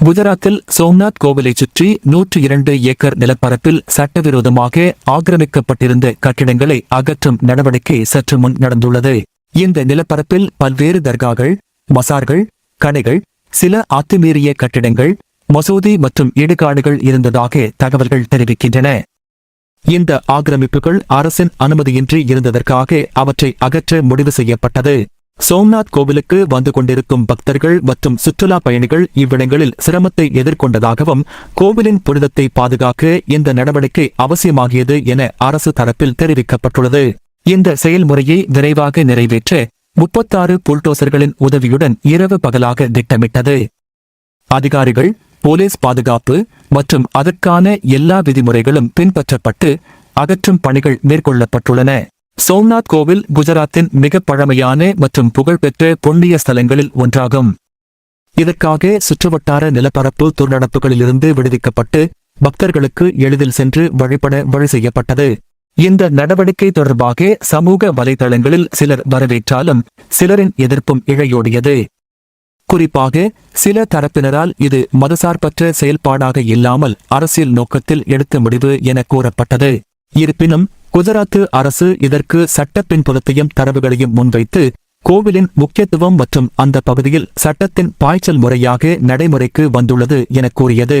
குஜராத்தில் சோம்நாத் கோவிலை சுற்றி நூற்று இரண்டு ஏக்கர் நிலப்பரப்பில் சட்டவிரோதமாக ஆக்கிரமிக்கப்பட்டிருந்த கட்டிடங்களை அகற்றும் நடவடிக்கை சற்று முன் நடந்துள்ளது. இந்த நிலப்பரப்பில் பல்வேறு தர்காக்கள் மசார்கள் கடைகள் சில அத்துமீறிய கட்டிடங்கள் மசூதி மற்றும் இடுகாடுகள் இருந்ததாக தகவல்கள் தெரிவிக்கின்றன. இந்த ஆக்கிரமிப்புகள் அரசின் அனுமதியின்றி இருந்ததற்காக அவற்றை அகற்ற முடிவு செய்யப்பட்டது. சோம்நாத் கோவிலுக்கு வந்து கொண்டிருக்கும் பக்தர்கள் மற்றும் சுற்றுலா பயணிகள் இவ்விடங்களில் சிரமத்தை எதிர்கொண்டதாகவும் கோவிலின் புனிதத்தை பாதுகாக்க இந்த நடவடிக்கை அவசியமாகியது என அரசு தரப்பில் தெரிவிக்கப்பட்டுள்ளது. இந்த செயல்முறையை விரைவாக நிறைவேற்ற முப்பத்தாறு புல்டோசர்களின் உதவியுடன் இரவு பகலாக திட்டமிட்டது. அதிகாரிகள் போலீஸ் பாதுகாப்பு மற்றும் அதற்கான எல்லா விதிமுறைகளும் பின்பற்றப்பட்டு அகற்றும் பணிகள் மேற்கொள்ளப்பட்டுள்ளன. சோம்நாத் கோவில் குஜராத்தின் மிக பழமையான மற்றும் புகழ்பெற்ற புண்ணிய ஸ்தலங்களில் ஒன்றாகும். இதற்காக சுற்றுவட்டார நிலப்பரப்பு துர்நடப்புகளிலிருந்து விடுவிக்கப்பட்டு பக்தர்களுக்கு எளிதில் சென்று வழிபட வழி செய்யப்பட்டது. இந்த நடவடிக்கை தொடர்பாக சமூக வலைதளங்களில் சிலர் வரவேற்றாலும் சிலரின் எதிர்ப்பும் இழையோடியது. குறிப்பாக சில தரப்பினரால் இது மதசார்பற்ற செயல்பாடாக இல்லாமல் அரசியல் நோக்கத்தில் எடுத்த முடிவு என கூறப்பட்டது. இருப்பினும் குஜராத்து அரசு இதற்கு சட்ட பின்புலத்தையும் தரவுகளையும் முன்வைத்து கோவிலின் முக்கியத்துவம் மற்றும் அந்த பகுதியில் சட்டத்தின் பாய்ச்சல் முறையாக நடைமுறைக்கு வந்துள்ளது என கூறியது.